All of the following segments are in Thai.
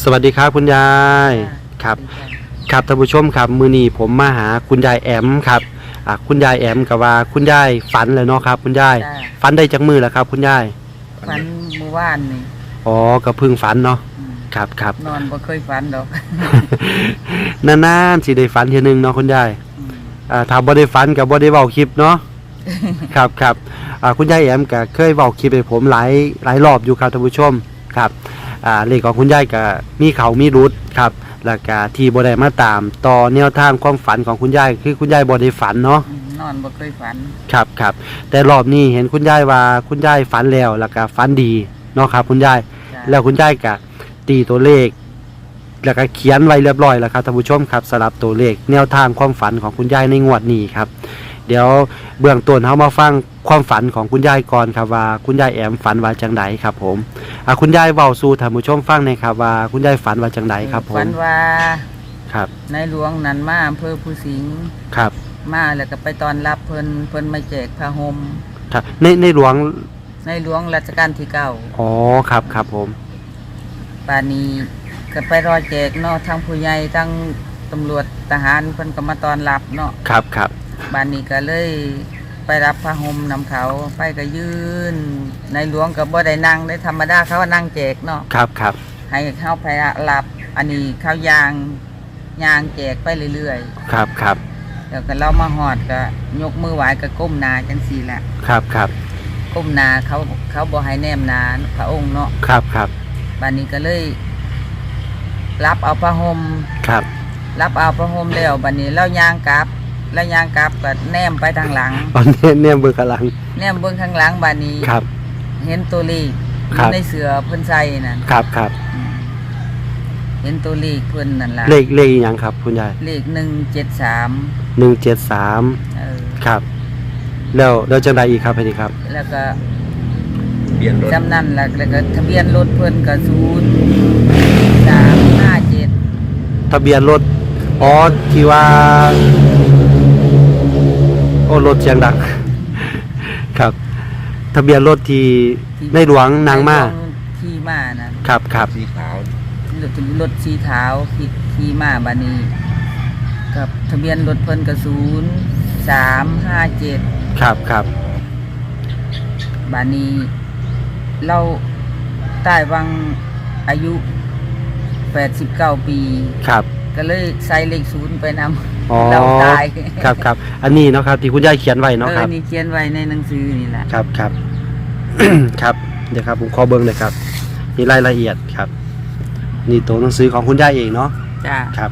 สวัสดีครับคุณยายครับ ครับท่านผู้ชมครับมือนี้ผมมาหาคุณยายแอมครับอะคุณยายแอมกับว่าคุณยายฝันเลยเนาะครับ คุณยายจ้าฝันได้จากมือแล้วครับ คุณยายฝันเมื่อวานนี่อ๋อก็เพึ่งฝันเนาะอืมครับครับ นอนบ่เคยฝันดอกนานๆสิได้ฝันทีนึงเนาะคุณยายอืมอ่าถ้าบ่ได้ฝันกับบ่ได้เว้าคลิปเนาะ ครับครับอ่าคุณยายแอมก็เคยเว้าคลิปให้ผมหลายหลายรอบอยู่ครับท่านผู้ชมครับ อ่าเลขของคุณยายก็มีเขามีรุดครับแล้วก็ที่บ่ได้มาตามต่อแนวทางความฝันของคุณยายคือคุณยายบ่ได้ฝันเนาะอืมนอนบ่เคยฝันครับครับแต่รอบนี้เห็นคุณยายว่าคุณยายฝันแล้วแล้วก็ฝันดีเนาะครับ คุณยายจ้าแล้วคุณยายก็ตีตัวเลข แล้วก็เขียนไว้เรียบร้อยแล้วครับท่านผู้ชมครับสำหรับตัวเลขแนวทางความฝันของคุณยายในงวดนี้ครับ เดี๋ยวเบื้องต้นเฮามาฟัง ความฝันของคุณยายก่อนครับว่าคุณยายแอมฝันว่าจังไดครับ ผมอะคุณยายเว้าสู่ท่านผู้ชมฟังหน่อยครับว่าคุณยายฝันว่าจังไดครับผฝัมนว่าครับในหลวงนั้นมาอำเภอภูสิงห์ครับ มาแล้วก็ไปตอนรับเพิ่นเพิ่นมาแจกผ้าห่มครับ ในในหลวงในหลวงรัชกาลที่เก้าอ๋อครับครับผมป่านนี้ก็ไปรอแจกเนาะทั้งผู้ใหญ่ทั้งตำรวจทหารเพิ่นก็มาตอนรับเนาะครับครับบ้านนี้ก็เลย ไปรับผ้าห่มนำเขาไปก็ยืนในหลวงก็บ่ได้นั่งได้ธรรมดาเขาว่านั่งแจกเนาะครับครับให้เข้าไปรับอันนี้เข้ายางยางแจกไปเรื่อยครับครับๆแล้วก็เรามาหอดก็ยกมือไหวก็ก้มหนาจังสี่แหละครับครับก้มหนาเขาเขาบ่ให้แนมหนาพระองค์เนาะครับครับบ้านนี้ก็เลย รับเอาผ้าห่มครับ รับเอาผ้าห่มแล้วบ้านนี้เรายางกลับ แล้วยางกลับก็แนมไปทางหลังตอนนี้เนี่ยเบอร์กำลังแนมเบิ่งข้างหลังบ้านนี้ครับ เห็นตัวเลขอครัยู่บ ในเสือเพิ่นใส่นั่นครับครับอืมเห็นตัวเลขเพิ่นนั่นล่ะเลขเลขอหย่างครับ คุณยายเลขหนึ่งเจ็ดสามหนึ่งเจ็ดสามเออครับ แล้วแล้วจังใดอีกครับพี่ครับแล้วก็เปลี่ยนรถจำนั่นล่ะแล้วก็ทะเบียนรถเพิ่นก็ศูนย์สามห้าเจ็ดทะเบียนรถอ๋อที่ว่า โอ้รถเสียงดัง ครับ ทะเบียนรถที่ในหลวงนางมาขี่มานะครับครับสีขาวรถรถสีขาวขี่ขี่มาบานี้กับทะเบียนรถเพิ่นก็ศูนย์สามห้าเจ็ดครับครับบานี้เราใต้วังอายุแปดสิบเก้าปี ครับ ก็เลยใส่เลขศูนย์ไปนำ อ๋อเราตายครับครับอันนี้เนาะครับที่คุณยายเขียนไว้เนาะเอคอรับ นี่เขียนไว้ในหนังสือนี่แหละครับครับ ครับเดี๋ยวครับผมขอเบิ้งเลยครับนี่รายละเอียดครับ นี่ตัวหนังสือของคุณย่าเองเนาะจ้าครับ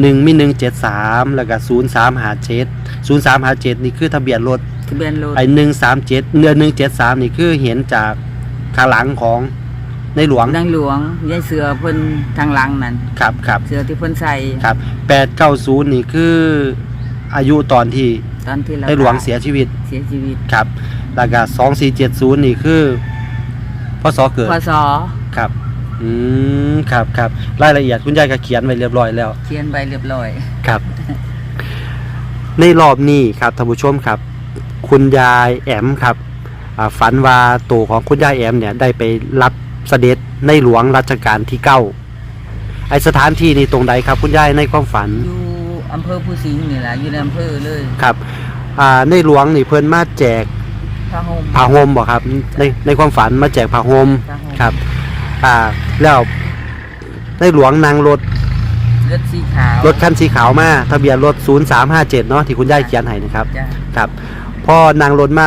หนึ่งมีหนึ่งเจ็ดสามแล้วก็ศูนย์สามหาเจ็ดศูนย์สามหาเจ็ดนี่คือทะเบียนรถทะเบียนรถไอหนึ่งสามเจ็ดเนื้อหนึ่งเจ็ดสามนี่คือเห็นจากข้างหลังของ ในหลวงดังหลวงยายเสือเพิ่นทางหลังนั่นครับครับเสือที่เพิ่นใส่ครับแปดเก้าศูนย์นี่คืออายุตอนที่ตอนที่เราในหลวงเสียชีวิตเสียชีวิตครับแล้วก็สองสี่เจ็ดศูนย์นี่คือพศเกิดพศครับ อืมครับครับรายละเอียดคุณยายก็เขียนไว้เรียบร้อยแล้ว เขียนใบเรียบร้อยครับ ในรอบนี้ครับท่านผู้ชมครับ คุณยายแอมครับอ่าฝันว่าตัวของคุณยายแอมเนี่ยได้ไปรับ เสด็จในหลวงรัชกาลที่เก้าไอสถานที่นี่ตรงใดครับ คุณยายในความฝันอยู่อำเภอภูสิงห์นี่แหละอยู่ในอำเภอเลยครับอ่าในหลวงนี่เพิ่นมาแจกพระห่มผ้าห่มบ่ครับ ในในความฝันมาแจกผ้าห่มผ้าห่มครับอ่าแล้วในหลวงนางรถรถสีขาวรถคันสีขาวมาทะเบียนรถ 0357 เนาะที่คุณย่ายเขียนให้นะครับจ้ะครับพ่อนางรถมา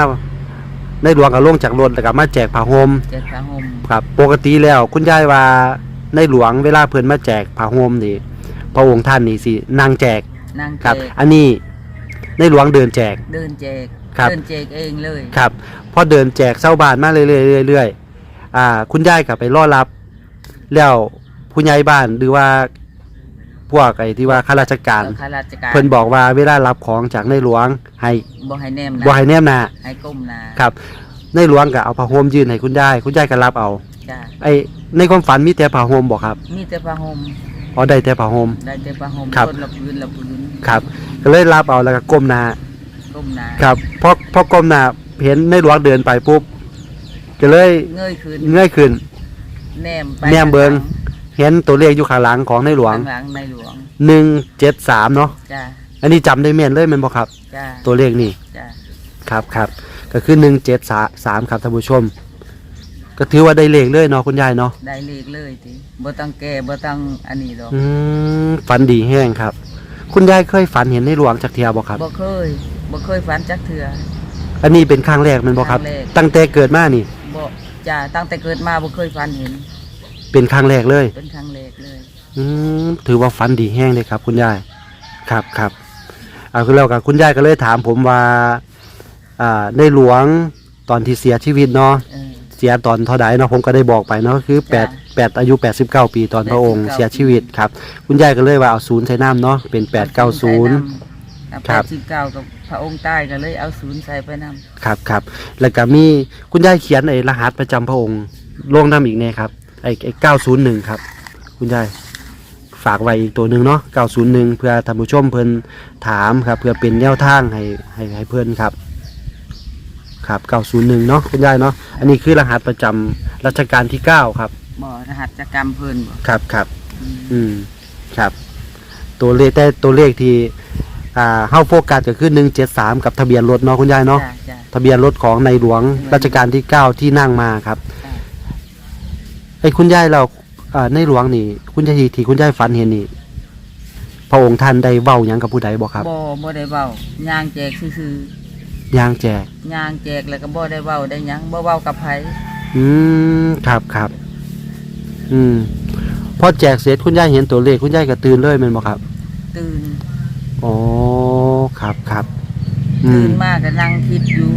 ในหลวงก็ลงจากรถแล้วก็มาแจกผ้าห่มแจกผ้าห่ม ครับปกติแล้วคุณย่ายว่าในหลวงเวลาเพิ่นมาแจกผ้าห่มนี่พระองค์ท่านนี่สินางแจกนางแจครับ กอันนี้ในหลวงเดินแจก เดินแจกครับ เดินแจกเองเลยครับพอเดินแจกเศร้าบานมาเรื่อยๆเรื่อยๆอ่า คุณย่ายก็ไปรอรับ แล้วผู้ใหญ่บ้านหรือว่าพวกไอ้ที่ว่าข้าราชการ แล้วข้าราชการเพิ่นบอกว่าเวลารับของจากในหลวงให้บ่ให้แนมนะบ่ให้แนมหน้าให้ก้มหนาครับ ในหลวงก็เอาผ้าห่มยื่นให้คุณยายคุณยายก็รับเอาจ้าไอ้ในความฝันมีแต่ผ้าห่มบ่ครับมีแต่ผ้าห่มอ๋อได้แต่ผ้าห่ม ได้แต่ผ้าห่มครับนละพื้นละพื้นครับก็เลยรับเอาแล้วก็ก้มหน้าก้มหนาครับพอพอก้มหน้าเห็นในหลวงเดินไปปุ๊บก็เลยเงยขึ้นเงยขึ้น แนมไปแนมเบิ่งข้เห็นตัวเลขอยู่ข้างหลังของในหลวงข้างหลังในหลวงหนึ่งเจ็ดสามเนาะจ้าอันนี้จำได้แม่นเลยแมันบ่ครับ จ้าตัวเลขนี่จ้าครับครับ ก็คือหนึ่งเจ็ดสามครับท่านผู้ชม ก็ถือว่าได้เลขเลยเนาะคุณยายเนาะได้เลขเลยทีบ่ต้องแก่บ่ต้องอันนี้ดอกอืมฝันดีแห้งครับ คุณยายเคยฝันเห็นในหลวงจากเทียบ่ครับบ่เคยบ่เคยฝันจักเทื่ออันนี้เป็นครั้งแรกแมันบ่ครับครั้งแรกตั้งแต่เกิดมานี่ บ่จ้าตั้งแต่เกิดมาบ่เคยฝันเห็น เป็นครั้งแรกเลย เป็นครั้งแรกเลย อืมถือว่าฝันดีแห้งเลยครับ คุณยาย ครับครับเอาคือแล้วกับคุณยายก็เลยถามผมว่า อ่าในหลวงตอนที่เสียชีวิตเนาะเออ เสียตอนเท่าใดเนาะผมก็ได้บอกไปเนาะคือแปดจ้ะแปดอายุ 89 ปีตอนพระองค์89 เสียชีวิตครับ คุณยายก็เลยว่าเอาศูนย์ใส่น้ำเนาะเป็น 890ใส่น้ำครัคบรับ89กับพระองค์ใต้ก็เลยเอาศูนย์ใส่ไปนำครับครับแล้วก็มีคุณยายเขียนไอ้รหัสประจำพระองค์ลงน้ำอีกเนี่ยครับไอ้ไอ้901 ครับ คุณยายฝากไว้อีกตัวหนึ่งเนาะ901 เพื่อท่านผู้ชมเพิ่นถามครับ เพื่อเป็นแนวทางให้ให้ให้เพิ่นครับ ครับ901เนาะคุณยายเนาะอันนี้คือรหัสประจำรัชกาลที่9ครับบ่รหัสกรรมเพิ่นบ่ครับครับอืมอืมครับ ตัวเลขแต่ตัวเลขที่อ่าเฮาโฟกัสก็คือ173 กับทะเบียนรถเนาะคุณยายเนาะ จ้าจ้าทะเบียนรถของในหลวงรัชกาลที่ 9 ที่นั่งมาครับจ้าไอ้คุณยายเราอ่าในหลวงนี่ คุณยายที่คุณยายฝันเห็นนี่ พระองค์ท่านได้เว้าหยังกับผู้ใดบ่ครับ บ่บ่ได้เว้าย่างแจกซื่อ ยางแจกๆย่างแจกแล้วก็บ่ได้เว้าได้หยังบ่เว้ากับไผอืมครับครับอืมพอแจกเสร็จคุณยายเห็นตัวเลขคุณยายก็ตื่นเลยแม่นบ่ครับตื่นอ๋อครับครับอืตื่มนมาก็นั่งคิดอยู่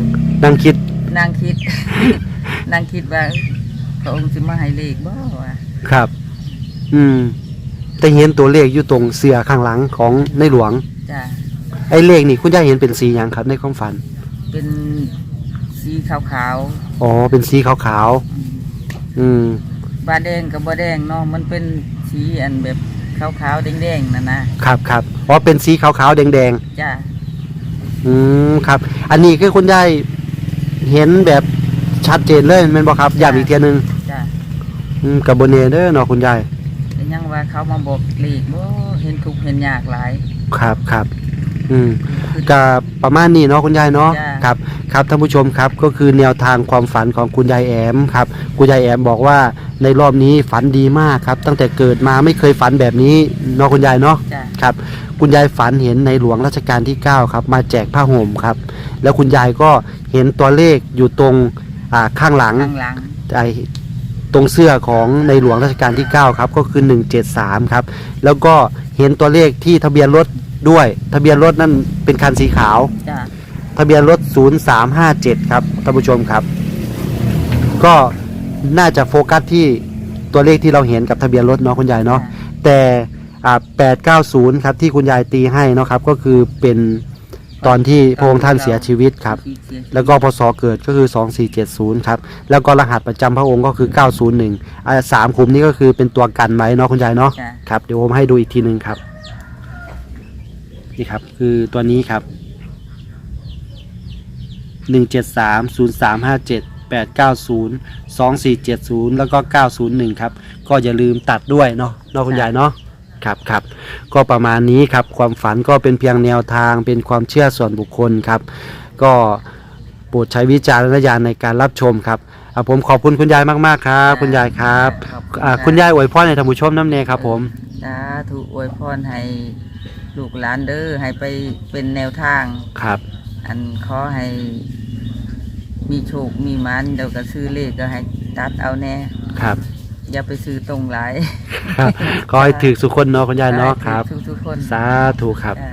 นั่งคิดนั่งคิด นั่งคิดว่าพระองค์สิมาให้เลขบ่วะครับ อืม แต่เห็นตัวเลขอยู่ตรงเสือข้างหลังของในหลวง จ้าไอ้เลขนี่คุณยายเห็นเป็นสีหยังครับในความฝันเป็นสี ขาวอ๋อเป็นสีขาวๆๆอืมบาแดงกับบ่แดงเนาะมันเป็นสีอันแบบขาวๆแดงๆนั่นนะครับครับอ๋อเป็นสีขาวๆแดงจ้าๆอืมครับ อันนี้คือคุณยายเห็นแบบชัดเจนเลยแม่นบ่ครับย้ำอีกเทียหนึงจ้าอืมกับบเนเด้อเนาะคุณยายแต่ยังว่าเขามาบอกเลขบ่เห็นทุกข์เห็นยากหลายครับครับอืมคือก็ประมาณนี้เนาะคุณยายเนาะ จ้ะ ครับครับท่านผู้ชมครับก็คือแนวทางความฝันของคุณยายแอมครับคุณยายแอมบอกว่าในรอบนี้ฝันดีมากครับ ตั้งแต่เกิดมาไม่เคยฝันแบบนี้เนาะคุณยายเนาะจ้าครับ คุณยายฝันเห็นในหลวงรัชกาลที่ 9 ครับ มาแจกผ้าห่มครับ แล้วคุณยายก็เห็นตัวเลขอยู่ตรงอ่าข้างหลัง ข้างหลัง ไอ้ตรงเสื้อของในหลวงรัชกาลที่ 9 ครับ ก็คือ 173 ครับ แล้วก็เห็นตัวเลขที่ทะเบียนรถด้วย ทะเบียนรถนั่นเป็นคันสีขาว จ้า ทะเบียนรถ 0357 ครับท่านผู้ชมครับ ก็น่าจะโฟกัสที่ตัวเลขที่เราเห็นกับทะเบียนรถเนาะคุณยายเนาะแต่อ่า890 ครับที่คุณยายตีให้เนาะครับ ก็คือเป็นตอนที่พระองค์ท่านเสียชีวิตครับที่เสียชีตแล้วก็พศเกิดก็คือ 2470 ครับ แล้วก็รหัสประจำพระองค์ก็คือ 901อ่าสามคุมนี้ก็คือเป็นตัวกันไว้เนาะคุณยายเนาะจ้าครับเดี๋ยวผมให้ดูอีกทีหนึ่งครับ นี่ครับ คือตัวนี้ครับ 173 0357 890 2470 แล้วก็ 901 ครับ ก็อย่าลืมตัดด้วยเนาะเนาะคุณยายเนาะครับครับก็ประมาณนี้ครับความฝันก็เป็นเพียงแนวทางเป็นความเชื่อส่วนบุคคลครับ ก็โปรดใช้วิจารณญาณในการรับชมครับอะผมขอบคุณคุณยายมากๆครับ คุณยายครับขอบอ่าคุณยายอวยพรในท่านผู้ชมน้ำเนยครับผม สาธุอวยพรให้ลูกหลานเด้อให้ไปเป็นแนวทาง ครับ อันขอให้ มีโชค มีมันเดี๋ยวก็ซื้อเลขก็ให้ตัดเอาแน่ ครับ อย่าไปซื้อตรงหลายครับขอให้ถือสุขคนเนาะคุณยายเนาะครับ ทุกๆคน สาธุครับจ้า